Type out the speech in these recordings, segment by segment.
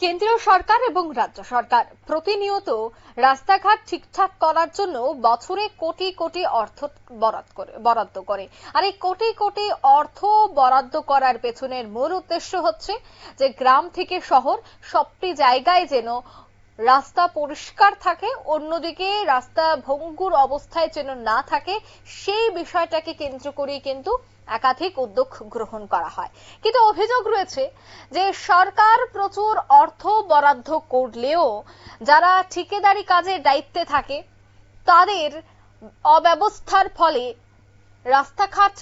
কেন্দ্রীয় সরকার এবং রাজ্য সরকার। প্রতিনিয়ত রাস্তাঘাট ঠিকঠাক করার জন্য বছরে কোটি কোটি অর্থ বরাদ্দ করে। আর এই কোটি কোটি অর্থ বরাদ্দ করার পেছনের মূল উদ্দেশ্য হচ্ছে যে গ্রাম থেকে শহর সবটি জায়গায় যেন রাস্তা পরিষ্কার থাকে, অন্যদিকে রাস্তা ভঙ্গুর অবস্থায় যেন না থাকে, সেই বিষয়টাকে কেন্দ্র করে কিন্তু একাধিক উদ্যোগ গ্রহণ করা হয়। কিন্তু অভিযোগ রয়েছে যে সরকার প্রচুর অর্থ বরাদ্দ করলেও যারা ঠিকাদারি কাজের দায়িত্বে থাকে, তাদের অব্যবস্থার ফলে রাস্তাঘাট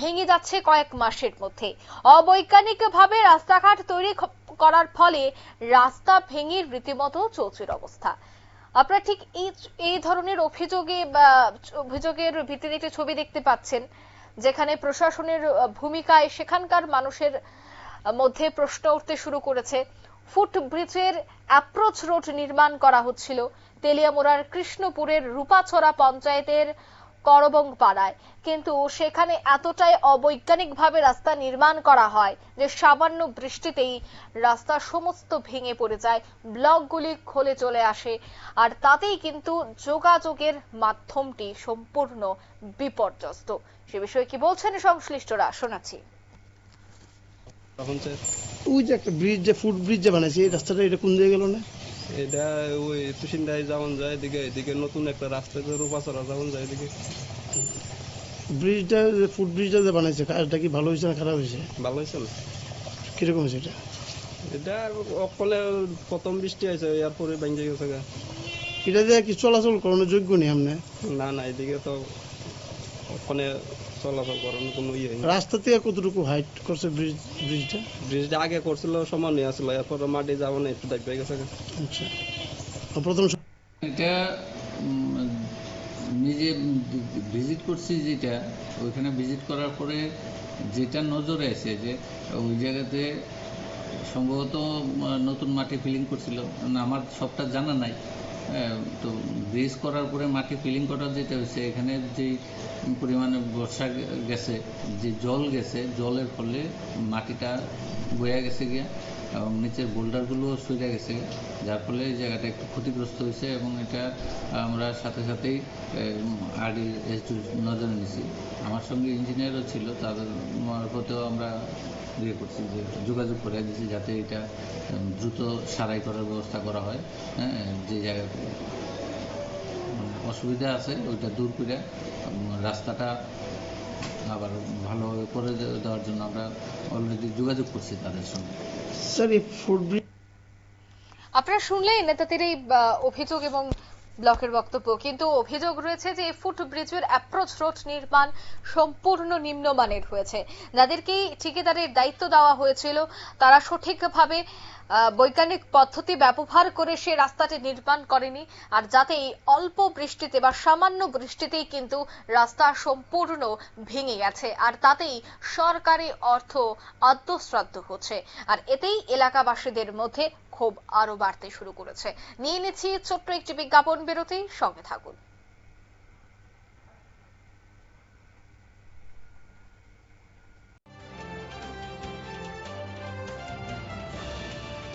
ভেঙে যাচ্ছে কয়েক মাসের মধ্যে। অবৈজ্ঞানিকভাবে রাস্তাঘাট তৈরি করার ফলে রাস্তা ভেঙে রীতিমতো চৌচির অবস্থা। আপনারা ঠিক এই এই ধরনের অভিযোগে বা অভিযোগের ভিত্তিতে একটি ছবি দেখতে পাচ্ছেন। যেখানে প্রশাসনের ভূমিকায় সেখানকার মানুষের মধ্যে প্রশ্ন উঠতে শুরু করেছে। ফুটব্রিজের অ্যাপ্রোচ রোড নির্মাণ করা হচ্ছিল। তেলিয়ামোড়ার কৃষ্ণপুরের রূপাছড়া পঞ্চায়েতের করবং পাড়ায় কিন্তু সেখানে এতটাই অবৈজ্ঞানিকভাবে রাস্তা নির্মাণ করা হয় যে সামান্য বৃষ্টিতেই রাস্তা সমস্ত ভেঙে পড়ে যায়, ব্লকগুলি খোলে চলে আসে। আর তাতেই কিন্তু যোগাযোগের মাধ্যমটি সম্পূর্ণ বিপর্যস্ত। সে বিষয়ে কি বলছেন সংশ্লিষ্টরা? শোনাচ্ছি। ওই যে একটা ব্রিজ যে ফুট ব্রিজ যে বানাইছে, এই রাস্তাটা এটা কোন দিকে গেল না? এটা ওই তুষিন্দাই যাওয়ান যায় এদিকে এদিকে নতুন একটা রাস্তা যে রূপাচড়া যাওয়ান যায় এদিকে। ব্রিজটা যে ফুট ব্রিজটা যে বানাইছে কাজটা কি ভালো হয়েছে না খারাপ হয়েছে? ভালো হয়েছে না? কীরকম হয়েছে এটা? এটা অকলে প্রথম বৃষ্টি হয়েছে এরপরে ভেঙে গেছে এটা দিয়ে কি চলাচল করানোর যোগ্য নেই আপনি না না এদিকে তো ওখানে চলাচল কোনো ইয়ে নেই। রাস্তা থেকে কতটুকু হাইট করছে ব্রিজ ব্রিজটা ব্রিজটা আগে করছিল সমান নিয়ে আসছিল এরপরে মাটি যাওয়া না একটু দেখবে গেছে আচ্ছা। প্রথম এটা নিজে ভিজিট করছি যেটা ওইখানে ভিজিট করার পরে যেটা নজরে আছে যে ওই জায়গাতে সম্ভবত নতুন মাটি ফিলিং করছিল। না, আমার সবটা জানা নাই। তো ব্রিজ করার পরে মাটি ফিলিং করার যেটা হয়েছে, এখানে যে পরিমাণে বর্ষা গেছে, যে জল গেছে, জলের ফলে মাটিটা বয়ে গেছে গিয়া। এবং নিচের বোল্ডারগুলো সরে গেছে, যার ফলে এই জায়গাটা একটু ক্ষতিগ্রস্ত হয়েছে এবং এটা আমরা সাথে সাথেই আরডি এস নজরে নিছি আমার সঙ্গে ইঞ্জিনিয়ারও ছিল, তাদের মারফতেও আমরা ইয়ে করছি যে যোগাযোগ করে দিয়েছি যাতে এটা দ্রুত সারাই করার ব্যবস্থা করা হয় হ্যাঁ যে জায়গাতে অসুবিধা আছে, ওইটা দূর করে রাস্তাটা আবার ভালোভাবে করে দেওয়ার জন্য আমরা অলরেডি যোগাযোগ করছি তাদের সঙ্গে। স্যার এই ফুড আপনারা শুনলেন নেতাদের এই আহ, অভিযোগ এবং ব্লকের বক্তব্য। কিন্তু অভিযোগ রয়েছে যে ফুট ব্রিজের অ্যাপ্রোচ রোড নির্মাণ সম্পূর্ণ নিম্নমানের হয়েছে। যাদেরকে ঠিকাদারের দায়িত্ব দেওয়া হয়েছিল, তারা সঠিকভাবে বৈজ্ঞানিক পদ্ধতি ব্যবহার করে সে রাস্তাটি নির্মাণ করেনি। আর যাতে এই অল্প বৃষ্টিতে বা সামান্য বৃষ্টিতেই কিন্তু রাস্তা সম্পূর্ণ ভেঙে গেছে। আর তাতেই সরকারি অর্থ আদ্যশ্রাদ্ধ হচ্ছে। আর এতেই এলাকাবাসীদের মধ্যে ক্ষোভ আরও বাড়তে শুরু করেছে। নিয়ে নিচ্ছি ছোট্ট একটি বিজ্ঞাপন বিরতি সঙ্গে থাকুন।